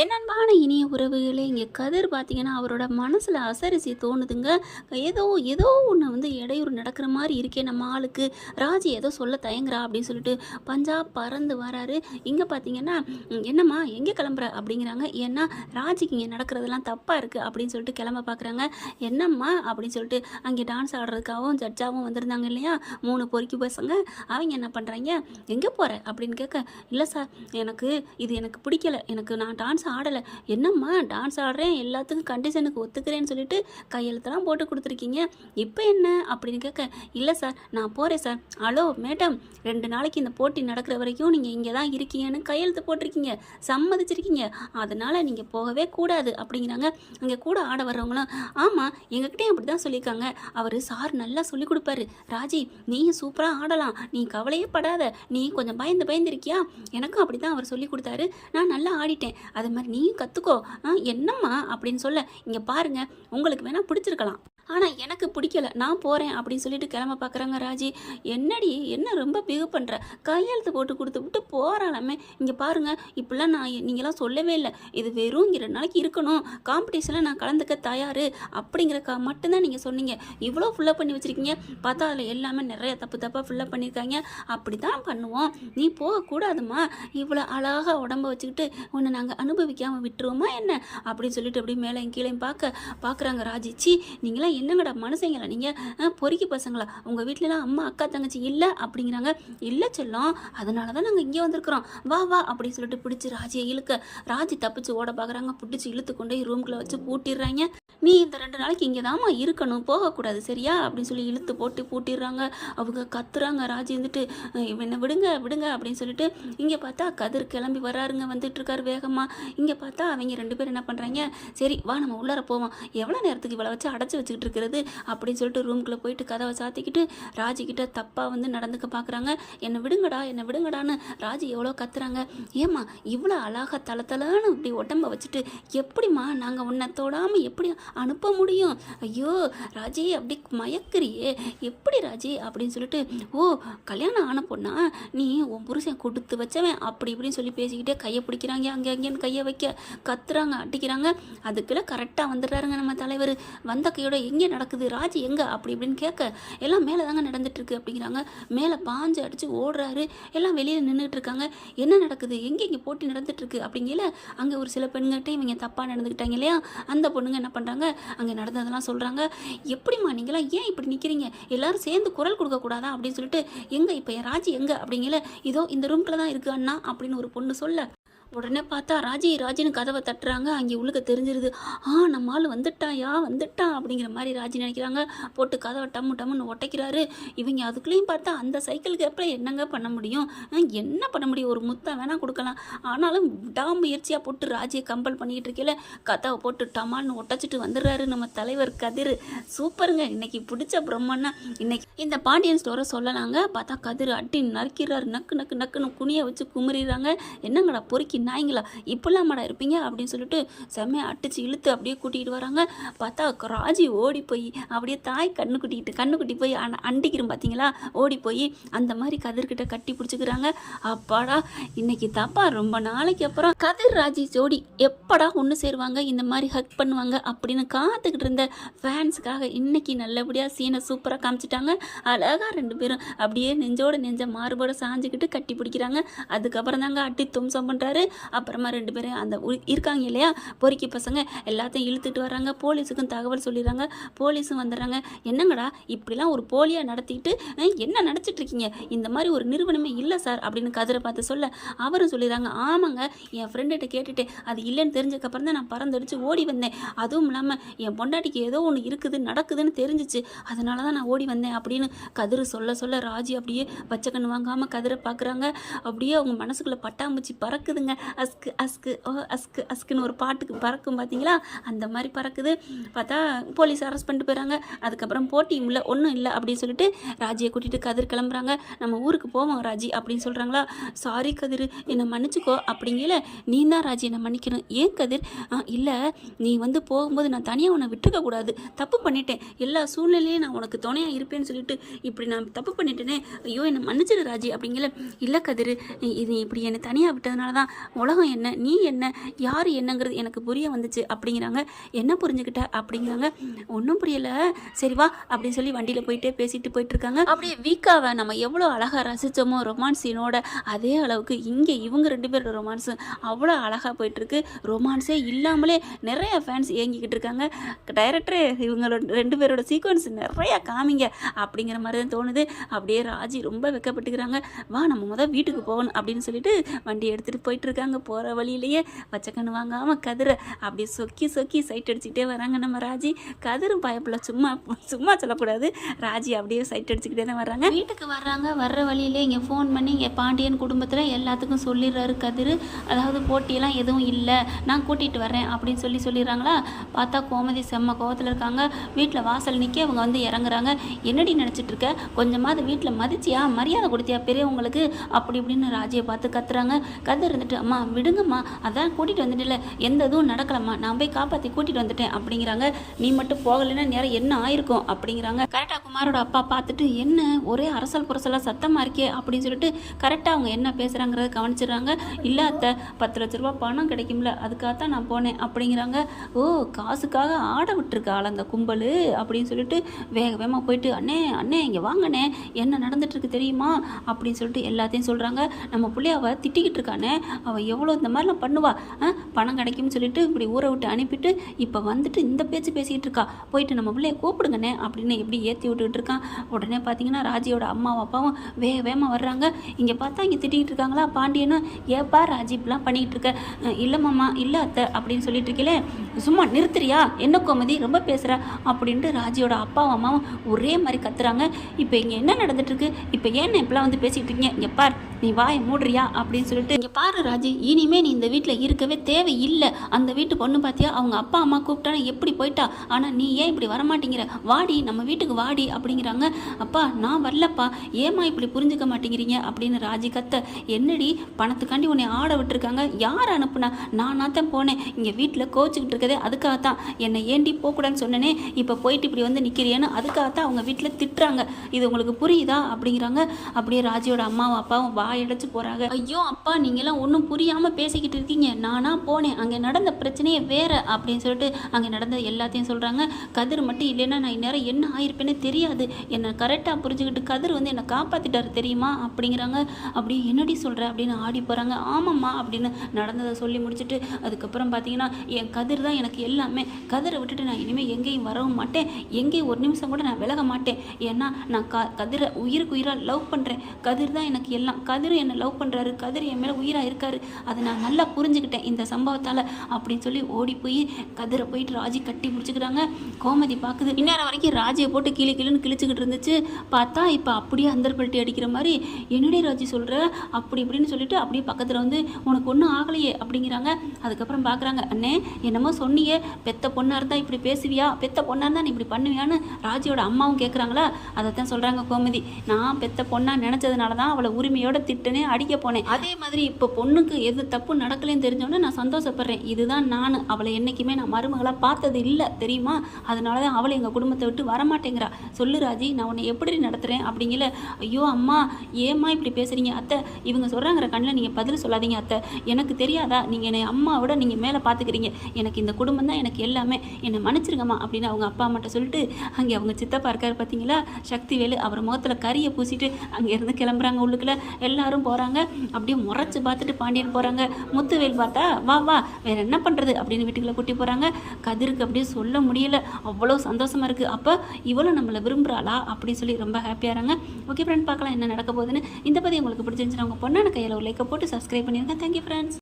என் அன்பான இனிய உறவுகளே இங்கே கதிர் பார்த்தீங்கன்னா அவரோட மனசில் அசரிசி தோணுதுங்க. ஏதோ ஏதோ ஒன்று வந்து இடையூறு நடக்கிற மாதிரி இருக்கே நம்ம ஆளுக்கு. ராஜி ஏதோ சொல்ல தயங்குறா அப்படின்னு சொல்லிட்டு பஞ்சாப் பறந்து வராரு. இங்கே பார்த்தீங்கன்னா என்னம்மா எங்கே கிளம்புற? அப்படிங்கிறாங்க. ஏன்னா ராஜிக்கு இங்கே நடக்கிறதெல்லாம் தப்பாக இருக்குது அப்படின்னு சொல்லிட்டு கிளம்ப பார்க்குறாங்க. என்னம்மா? அப்படின்னு சொல்லிட்டு அங்கே டான்ஸ் ஆடுறதுக்காகவும் ஜட்ஜாகவும் வந்திருந்தாங்க இல்லையா? மூணு பொறுக்கி பசங்க. அவங்க என்ன பண்ணுறாங்க எங்கே போகிற அப்படின்னு கேட்க இல்லை சார் எனக்கு இது எனக்கு பிடிக்கல. எனக்கு நான் டான்ஸ் ஆடலை. என்னம்மா டான்ஸ் ஆடுறேன் எல்லாத்துக்கும் கண்டிஷனுக்கு ஒத்துக்கிறேன்னு சொல்லிட்டு கையெழுத்தெல்லாம் போட்டு கொடுத்துருக்கீங்க. இப்போ என்ன? அப்படின்னு கேட்க இல்லை சார் நான் போகிறேன் சார் ஹலோ மேடம் ரெண்டு நாளைக்கு இந்த போட்டி நடக்கிற வரைக்கும் நீங்கள் இங்கே தான் இருக்கீங்கன்னு கையெழுத்து போட்டிருக்கீங்க. சம்மதிச்சிருக்கீங்க. அதனால் நீங்கள் போகவே கூடாது. அப்படிங்கிறாங்க. அங்கே கூட ஆட வர்றவங்களும் ஆமாம் எங்ககிட்டயும் அப்படி தான் சொல்லியிருக்காங்க. அவர் சார் நல்லா சொல்லி கொடுப்பாரு. ராஜி நீயும் சூப்பராக ஆடலாம். நீ கவலையே படாத. நீ கொஞ்சம் பயந்து பயந்து இருக்கியா? எனக்கும் அப்படி தான் அவர் சொல்லி கொடுத்தாரு. நான் நல்லா ஆடிட்டேன். அது மாதிரி நீயும் கற்றுக்கோ என்னம்மா அப்படின்னு சொல்ல இங்கே பாருங்க உங்களுக்கு வேணால் பிடிச்சிருக்கலாம். ஆனால் எனக்கு பிடிக்கல. நான் போகிறேன் அப்படின்னு சொல்லிட்டு கிளம்ப பார்க்குறாங்க ராஜி. என்னடி என்ன ரொம்ப பிகு பண்ணுற கையெழுத்து போட்டு கொடுத்து விட்டு போகிறாலாமே இங்கே பாருங்க இப்படிலாம் நான் நீங்களாம் சொல்லவே இல்லை. இது வெறும் இங்கே ரெண்டு நாளைக்கு இருக்கணும். காம்படிஷனில் நான் கலந்துக்க தயார். அப்படிங்கிற கா மட்டும்தான் நீங்கள் சொன்னீங்க. இவ்வளோ ஃபுல்லப் பண்ணி வச்சுருக்கீங்க. பார்த்தா அதில் எல்லாமே நிறைய தப்பு தப்பாக ஃபுல்லாக பண்ணியிருக்காங்க அப்படி தான் பண்ணுவோம். நீ போகக்கூடாதும்மா. இவ்வளோ அழகாக உடம்ப வச்சுக்கிட்டு உன்னை நாங்கள் அனுபவிக்காமல் விட்டுருவோமா என்ன? அப்படின்னு சொல்லிட்டு அப்படியே மேலே கீழே பார்க்க பார்க்குறாங்க ராஜி. சி நீங்களாம் என்னங்கடா மனுஷங்களா? நீங்கள் பொறுக்கி பசங்களா? உங்கள் வீட்டிலலாம் அம்மா அக்கா தங்கச்சி இல்லை அப்படிங்கிறாங்க. இல்லை சொல்லும் அதனால தான் நாங்கள் இங்கே வந்திருக்கிறோம். வா வா அப்படின்னு சொல்லிட்டு பிடிச்சி ராஜியை இழுக்க ராஜி தப்பிச்சு ஓட பார்க்குறாங்க. பிடிச்சி இழுத்து கொண்டு போய் ரூம்குள்ளே வச்சு பூட்டிடுறாங்க. நீ இந்த ரெண்டு நாளைக்கு இங்கே தாம்மா இருக்கணும் போகக்கூடாது சரியா? அப்படின்னு சொல்லி இழுத்து போட்டு பூட்டிடுறாங்க. அவங்க கத்துறாங்க. ராஜி வந்துட்டு என்ன விடுங்க விடுங்க அப்படின்னு சொல்லிட்டு இங்கே பார்த்தா கதிர் கிளம்பி வராருங்க வந்துட்டு இருக்காரு வேகமாக இங்கே பார்த்தா அவங்க ரெண்டு பேரும் என்ன பண்ணுறாங்க சரி வா நம்ம உள்ளார போவோம். எவ்வளோ நேரத்துக்கு இவ்வளோ வச்சு அடைச்சி வச்சுக்கிட்டு இருக்கிறது? அப்படின்னு சொல்லிட்டு ரூம்குள்ளே போயிட்டு கதவை சாத்திக்கிட்டு ராஜிக்கிட்ட தப்பாக வந்து நடந்துக்க பார்க்குறாங்க என்னை விடுங்கடா என்னை விடுங்கடான்னு ராஜி எவ்வளோ கத்துறாங்க. ஏம்மா இவ்வளோ அழகாக தளத்தலான்னு இப்படி உடம்ப வச்சுட்டு எப்படிம்மா நாங்கள் உன்னை தொடாமல் எப்படி அனுப்ப முடியும்? ஐயோ ராஜி அப்படி மயக்கிறியே. எப்படி ராஜி? அப்படின்னு சொல்லிட்டு ஓ கல்யாணம் ஆன பொண்ணா? நீ உன் புருஷன் கொடுத்து வச்சவன். அப்படி இப்படின்னு சொல்லி பேசிக்கிட்டே கையை பிடிக்கிறாங்க. அங்கே அங்கேன்னு கையை வைக்க கத்துறாங்க அடிக்கிறாங்க. அதுக்குள்ள கரெக்டாக வந்துடுறாருங்க நம்ம தலைவர். வந்த கையோட எங்கே நடக்குது ராஜி எங்கே? அப்படி இப்படின்னு கேட்க எல்லாம் மேலே தாங்க நடந்துட்டுருக்கு அப்படிங்கிறாங்க. மேலே பாஞ்சு அடித்து ஓடுறாரு. எல்லாம் வெளியில் நின்றுட்டு இருக்காங்க என்ன நடக்குது? எங்கே இங்கே போட்டி நடந்துட்டுருக்கு? அப்படிங்கல அங்கே ஒரு சில பெண்கிட்ட இவங்க தப்பாக நடந்துக்கிட்டாங்க இல்லையா? அந்த பொண்ணுங்க என்ன பண்ணுறாங்க அங்கே நடந்ததெல்லாம் சொல்கிறாங்க எப்படிம்மா நீங்களாம் ஏன் இப்படி நிற்கிறீங்க எல்லாரும் சேர்ந்து குரல் கொடுக்கக்கூடாதா அப்படின்னு சொல்லிட்டு எங்கே இப்போ என் ராஜி எங்கே? அப்படிங்கல இதோ இந்த ரூம்குள்ள தான் இருக்கு அண்ணா அப்படின்னு ஒரு பொண்ணு சொல்ல உடனே பார்த்தா ராஜி ராஜின்னு கதவை தட்டுறாங்க. அங்கே உள்ளுக்க தெரிஞ்சிருது ஆ நம்ம ஆள் வந்துட்டாயா? வந்துட்டான் அப்படிங்கிற மாதிரி ராஜி நினைக்கிறாங்க. போட்டு கதவை டம்மு டம்முன்னு ஒட்டைக்கிறாரு. இவங்க அதுக்குள்ளேயும் பார்த்தா அந்த சைக்கிளுக்கு அப்புறம் என்னங்க பண்ண முடியும்? என்ன பண்ண முடியும்? ஒரு முத்தம் வேணால் கொடுக்கலாம். ஆனாலும் விடாமுயற்சியாக போட்டு ராஜியை கம்பல் பண்ணிக்கிட்டு இருக்கையில் கதவை போட்டு டமால்னு ஒட்டச்சிட்டு வந்துடுறாரு நம்ம தலைவர் கதிர். சூப்பருங்க. இன்னைக்கு பிடிச்ச பிரம்மன்னா இன்னைக்கு இந்த பாண்டியன் ஸ்டோரை சொல்லலாங்க. பார்த்தா கதிர் அட்டி நறுக்கிறாரு நக்கு நக்கு நக்குன்னு குனியை வச்சு குமுறிடுறாங்க. என்னங்கடா பொறுக்கி நாய்ங்களா இப்படிலாமாடா இருப்பீங்க அப்படின்னு சொல்லிட்டு செம்மையை அடிச்சு இழுத்து அப்படியே கூட்டிகிட்டு வராங்க. பார்த்தா ராஜி ஓடி போய் அப்படியே தாய் கண்ணு குட்டிக்கிட்டு கண்ணு குட்டி போய் அண- அண்டிக்கிறோம் பார்த்தீங்களா? ஓடி போய் அந்த மாதிரி கதிர்கிட்ட கட்டி பிடிச்சிக்கிறாங்க. அப்பாடா இன்னைக்கு தப்பா ரொம்ப நாளைக்கு அப்புறம் கதிர் ராஜி ஜோடி எப்படா ஒன்று சேருவாங்க? இந்த மாதிரி ஹக் பண்ணுவாங்க அப்படின்னு காத்துக்கிட்டு இருந்த ஃபேன்ஸுக்காக இன்னைக்கு நல்லபடியாக சீனை சூப்பராக காமிச்சிட்டாங்க. அழகாக ரெண்டு பேரும் அப்படியே நெஞ்சோட நெஞ்ச மாறுபட சாஞ்சுக்கிட்டு கட்டி பிடிக்கிறாங்க. அதுக்கப்புறம் தாங்க அட்டி தும்சம் பண்ணுறாரு அப்புறமா ரெண்டு பேரும் அந்த உ- இருக்காங்க இல்லையா? பொறுக்கி பசங்க எல்லாத்தையும் இழுத்துட்டு வர்றாங்க. போலீஸுக்கும் தகவல் சொல்லிடுறாங்க. போலீஸும் வந்துடுறாங்க. என்னங்கடா இப்படிலாம் ஒரு போலியாக நடத்திட்டு என்ன நினச்சிட்டு இருக்கீங்க? இந்த மாதிரி ஒரு நிறுவனமே இல்லை சார் அப்படின்னு கதிரை பார்த்து சொல்ல அவரும் சொல்லிடுறாங்க. ஆமாங்க என் ஃப்ரெண்டுகிட்ட கேட்டுட்டு அது இல்லைன்னு தெரிஞ்சக்கப்புறம் தான் நான் பறந்தடிச்சு ஓடி வந்தேன். அதுவும் இல்லாமல் என் பொண்டாட்டிக்கு ஏதோ ஒன்று இருக்குது நடக்குதுன்னு தெரிஞ்சிச்சு. அதனால தான் நான் ஓடி வந்தேன் அப்படின்னு கதிர் சொல்ல சொல்ல ராஜி அப்படியே பச்சை கண்ணு வாங்காமல் கதிரை பார்க்குறாங்க அப்படியே அவங்க மனசுக்குள்ளே பட்டாம்பூச்சி பறக்குதுங்க. அஸ்கு அஸ்கு ஓ அஸ்கு அஸ்குன்னு ஒரு பாட்டுக்கு பறக்கும் பார்த்தீங்களா அந்த மாதிரி பறக்குது. பார்த்தா போலீஸ் அரெஸ்ட் பண்ணிட்டு போயிறாங்க. அதுக்கப்புறம் போட்டியும் இல்லை ஒன்றும் இல்லை அப்படின்னு சொல்லிட்டு ராஜியை கூட்டிகிட்டு கதிர் கிளம்புறாங்க. நம்ம ஊருக்கு போவோம் ராஜி அப்படின்னு சொல்கிறாங்களா சாரி கதிர் என்னை மன்னிச்சுக்கோ அப்படிங்கல நீ தான் ராஜி என்னை மன்னிக்கணும். ஏன் கதிர்? இல்லை நீ வந்து போகும்போது நான் தனியாக உன்னை விட்டுருக்க கூடாது. தப்பு பண்ணிட்டேன். எல்லா சூழ்நிலையும் நான் உனக்கு துணையாக இருப்பேன்னு சொல்லிட்டு இப்படி நான் தப்பு பண்ணிட்டேனே. ஐயோ என்னை மன்னிச்சிடு ராஜி அப்படிங்கல இல்லை கதிர் இது இப்படி என்னை தனியாக விட்டதுனால தான் உலகம் என்ன நீ என்ன யார் என்னங்கிறது எனக்கு புரிய வந்துச்சு அப்படிங்கிறாங்க. என்ன புரிஞ்சுக்கிட்ட அப்படிங்கிறாங்க. ஒன்றும் புரியல. சரி வா அப்படின்னு சொல்லி வண்டியில் போயிட்டே பேசிட்டு போயிட்டு இருக்காங்க அப்படியே வீக்காவை நம்ம எவ்வளோ அழகாக ரசித்தோமோ ரொமான்ஸ் சீனோட அதே அளவுக்கு இங்கே இவங்க ரெண்டு பேரோட ரொமான்ஸு அவ்வளோ அழகாக போயிட்டுருக்கு. ரொமான்ஸே இல்லாமலே நிறைய ஃபேன்ஸ் இயங்கிக்கிட்டு இருக்காங்க. டைரக்டரு இவங்களோட ரெண்டு பேரோட சீக்வன்ஸ் நிறைய காமிங்க அப்படிங்கிற மாதிரி தான் தோணுது. அப்படியே ராஜி ரொம்ப வெக்கப்பட்டுக்கிறாங்க. வா நம்ம முதல் வீட்டுக்கு போகணும் அப்படின்னு சொல்லிட்டு வண்டி எடுத்துகிட்டு போயிட்டு இருக்காங்க போகிற வழியிலேயே பச்சைக்கண்ணு வாங்காமல் கதிரை அப்படியே சொக்கி சொக்கி சைட் அடிச்சுக்கிட்டே வராங்க நம்ம ராஜி. கதிரும் பயப்பில் சும்மா சும்மா சொல்லக்கூடாது. ராஜி அப்படியே சைட் அடிச்சுக்கிட்டே தான் வர்றாங்க. வீட்டுக்கு வர்றாங்க வர்ற வழியிலே இங்கே ஃபோன் பண்ணி இங்கே பாண்டியன் குடும்பத்தில் எல்லாத்துக்கும் சொல்லிடுறாரு கதிர். அதாவது போட்டியெல்லாம் எதுவும் இல்லை நான் கூட்டிகிட்டு வரேன் அப்படின்னு சொல்லி சொல்லிடுறாங்களா? பார்த்தா கோமதி செம்ம கோவத்தில் இருக்காங்க. வீட்டில் வாசல் நிற்க அவங்க வந்து இறங்குறாங்க. என்னடி நினச்சிட்டு இருக்க? கொஞ்சமாவது வீட்டில் மதிச்சியா? மரியாதை கொடுத்தியா பெரியவங்களுக்கு? அப்படி இப்படின்னு ராஜியை பார்த்து கத்துறாங்க. கதிர் இருந்துட்டு அம்மா விடுங்கம்மா. அதான் கூட்டிகிட்டு வந்துட்டுல எந்த இதுவும் நடக்கலம்மா. நான் போய் காப்பாற்றி கூட்டிகிட்டு வந்துட்டேன் அப்படிங்கிறாங்க. நீ மட்டும் போகலைன்னா நேரம் என்ன ஆயிருக்கும் அப்படிங்கிறாங்க. கரெக்டாக குமாரோட அப்பா பார்த்துட்டு என்ன? ஒரே அரசல் புரசலாக சத்தமாக இருக்கே? அப்படின்னு சொல்லிட்டு கரெக்டாக அவங்க என்ன பேசுகிறாங்கிறத கவனிச்சிடுறாங்க. இல்லை அத்தை பத்து லட்ச ரூபா பணம் கிடைக்கும்ல. அதுக்காகத்தான் நான் போனேன். அப்படிங்கிறாங்க. ஓ காசுக்காக ஆட விட்டுருக்காள் அந்த கும்பல். அப்படின்னு சொல்லிட்டு வேக வேகமாக போயிட்டு அண்ணே அண்ணே இங்கே வாங்கண்ணே. என்ன நடந்துட்டுருக்கு தெரியுமா? அப்படின்னு சொல்லிட்டு எல்லாத்தையும் சொல்கிறாங்க நம்ம பிள்ளைய அவள் திட்டிக்கிட்டு இருக்கானே. அவள் எவ்வளோ இந்த மாதிரிலாம் பண்ணுவா? ஆ, பணம் கிடைக்கும்னு சொல்லிட்டு இப்படி ஊரை விட்டு அனுப்பிட்டு இப்போ வந்துட்டு இந்த பேச்சு பேசிகிட்டு இருக்கா. போயிட்டு நம்ம பிள்ளைய கூப்பிடுங்கண்ணே அப்படின்னு எப்படி ஏற்றி விட்டுக்கிட்டு இருக்கான். உடனே பார்த்தீங்கன்னா ராஜியோட அம்மாவும் அப்பாவும் வேக வேகமாக வர்றாங்க. இங்கே பார்த்தா இங்கே திட்டிகிட்டு இருக்காங்களா? பாண்டியனும் ஏப்பா ராஜி இப்படிலாம் பண்ணிக்கிட்டு இருக்க? இல்லை மாமா இல்லை அத்தை அப்படின்னு சொல்லிட்டு இருக்கீங்களே சும்மா நிறுத்துறியா? என்ன கோமதி? ரொம்ப பேசுகிற அப்படின்ட்டு ராஜியோட அப்பாவும் அம்மாவும் ஒரே மாதிரி கத்துறாங்க. இப்போ இங்கே என்ன நடந்துட்டு இருக்கு? இப்போ ஏன் இப்பெல்லாம் வந்து பேசிகிட்டு இருக்கீங்க? இங்கே பார் நீ வாயை மூடுறியா? அப்படின்னு சொல்லிட்டு இங்கே பாரு ராஜி. ராஜி இனிமே நீ இந்த வீட்டில் இருக்கவே தேவையில்லை. அந்த வீட்டு பொண்ணு பார்த்தியா அவங்க அப்பா அம்மா கூப்பிட்டானா எப்படி போயிட்டா? ஆனால் நீ ஏன் இப்படி வரமாட்டேங்கிற? வாடி நம்ம வீட்டுக்கு வாடி அப்படிங்கிறாங்க. அப்பா நான் வரலப்பா. ஏமா இப்படி புரிஞ்சுக்க மாட்டேங்கிறீங்க? அப்படின்னு ராஜி கத்த. என்னடி பணத்துக்காண்டி உன்னை ஆட விட்டுருக்காங்க? யார் அனுப்புனா? நானாக தான் போனேன். இங்கே வீட்டில் கோச்சிக்கிட்டு இருக்கதே அதுக்காக தான் என்னை ஏண்டி போகக்கூடாதுன்னு சொன்னனே? இப்போ போயிட்டு இப்படி வந்து நிற்கிறியேன்னு அதுக்காக தான் அவங்க வீட்டில் திட்டுறாங்க. இது உங்களுக்கு புரியுதா? அப்படிங்கிறாங்க. அப்படியே ராஜியோட அம்மாவும் அப்பாவும் வாயடைச்சு போகிறாங்க ஐயோ அப்பா நீங்களாம் ஒன்றும் புரியாமல் பேசிக்கிட்டு இருக்கீங்க. நானா போனேன். அங்கே நடந்த பிரச்சனையே வேற அப்படின்னு சொல்லிட்டு அங்கே நடந்த எல்லாத்தையும் சொல்கிறாங்க கதிர் மட்டும் இல்லைன்னா நான் இந்நேரம் என்ன ஆயிருப்பேன்னு தெரியாது. என்னை கரெக்டாக புரிஞ்சுக்கிட்டு கதிர் வந்து என்னை காப்பாற்றிட்டாரு தெரியுமா அப்படிங்கிறாங்க. அப்படி என்னடி சொல்கிற அப்படின்னு ஆடி போகிறாங்க ஆமாம்மா அப்படின்னு நடந்ததை சொல்லி முடிச்சுட்டு அதுக்கப்புறம் பார்த்தீங்கன்னா என் கதிர் தான் எனக்கு எல்லாமே. கதிரை விட்டுட்டு நான் இனிமேல் எங்கேயும் வரவும் மாட்டேன். எங்கேயும் ஒரு நிமிஷம் கூட நான் விலக மாட்டேன். ஏன்னா நான் க கதிரை உயிருக்கு உயிராக லவ் பண்ணுறேன் கதிர் தான் எனக்கு எல்லாம். கதிர் என்னை லவ் பண்ணுறாரு கதிர் என் மேலே உயிராக இருக்காரு. அதை நான் நல்லா புரிஞ்சுக்கிட்டேன். இந்த சம்பவத்தால் அப்படின்னு சொல்லி ஓடி போய் கதிரை போயிட்டு ராஜி கட்டி பிடிச்சிக்கிறாங்க கோமதி பார்க்குது இந்நேரம் வரைக்கும் ராஜியை போட்டு கீழே கீழேன்னு கிழிச்சுக்கிட்டு இருந்துச்சு. பார்த்தா இப்போ அப்படியே அந்தர்பல்ட்டி அடிக்கிற மாதிரி என்னுடைய ராஜி சொல்கிற அப்படி இப்படின்னு சொல்லிட்டு அப்படியே பக்கத்தில் வந்து உனக்கு ஒன்றும் ஆகலையே அப்படிங்கிறாங்க. அதுக்கப்புறம் பார்க்குறாங்க அண்ணே என்னமோ சொன்னியே. பெத்த பொண்ணாக இருந்தால் இப்படி பேசுவியா? பெத்த பொண்ணாக இருந்தால் நீ இப்படி பண்ணுவியான்னு ராஜியோட அம்மாவும் கேட்குறாங்களா அதை தான் சொல்கிறாங்க கோமதி. நான் பெத்த பொண்ணாக நினச்சதுனால தான் அவளை உரிமையோட திட்டுனே அடிக்க போனேன். அதே மாதிரி இப்போ பொண்ணுக்கு எது தப்பு நடக்கலைன்னு தெரிஞ்சோடனே நான் சந்தோஷப்படுறேன். இதுதான் நான். அவளை என்றைக்குமே நான் மருமகளாக பார்த்தது இல்லை. தெரியுமா? அதனால தான் அவளை எங்கள் குடும்பத்தை விட்டு வரமாட்டேங்கிறா. சொல்லு ராஜி நான் உன்னை எப்படி நடத்துகிறேன் அப்படிங்கிற ஐயோ அம்மா ஏம்மா இப்படி பேசுகிறீங்க அத்தை? இவங்க சொல்கிறாங்கிற கண்ணில் நீங்கள் பதில் சொல்லாதீங்க அத்தை. எனக்கு தெரியாதா? நீங்கள் என்னை அம்மாவோட நீங்கள் மேலே பார்த்துக்கிறீங்க எனக்கு இந்த குடும்பம் தான் எனக்கு எல்லாமே. என்னை மன்னிச்சிருங்கம்மா அப்படின்னு அவங்க அப்பா அம்மாட்ட சொல்லிட்டு அங்கே அவங்க சித்தப்பா இருக்காரு பார்த்தீங்களா சக்திவேலு அவர் முகத்தில் கறியை பூசிட்டு அங்கேருந்து கிளம்புறாங்க உள்ளுக்குள்ளே. எல்லாரும் போகிறாங்க அப்படியே முறைச்சி பார்த்துட்டு பாண்டி பண்ணிட்டு போகிறாங்க முத்துவேல் பார்த்தா வா வா வேற என்ன பண்ணுறது அப்படின்னு வீட்டுக்குள்ளே கூட்டி போகிறாங்க கதிருக்கு அப்படியே சொல்ல முடியல. அவ்வளோ சந்தோஷமா இருக்குது அப்போ இவ்வளோ நம்மளை விரும்புகிறாளா அப்படின்னு சொல்லி ரொம்ப ஹாப்பியாக இருங்க ஓகே ஃப்ரெண்ட் பார்க்கலாம் என்ன நடக்க போகுதுன்னு. இந்த பதிவு உங்களுக்கு பிடிச்சிருந்துச்சுன்னா உங்கள் பொண்ணான கையில் ஒரு லைக்கை போட்டு சப்ஸ்கிரைப் பண்ணியிருக்கேன் தேங்க்யூ ஃப்ரெண்ட்ஸ்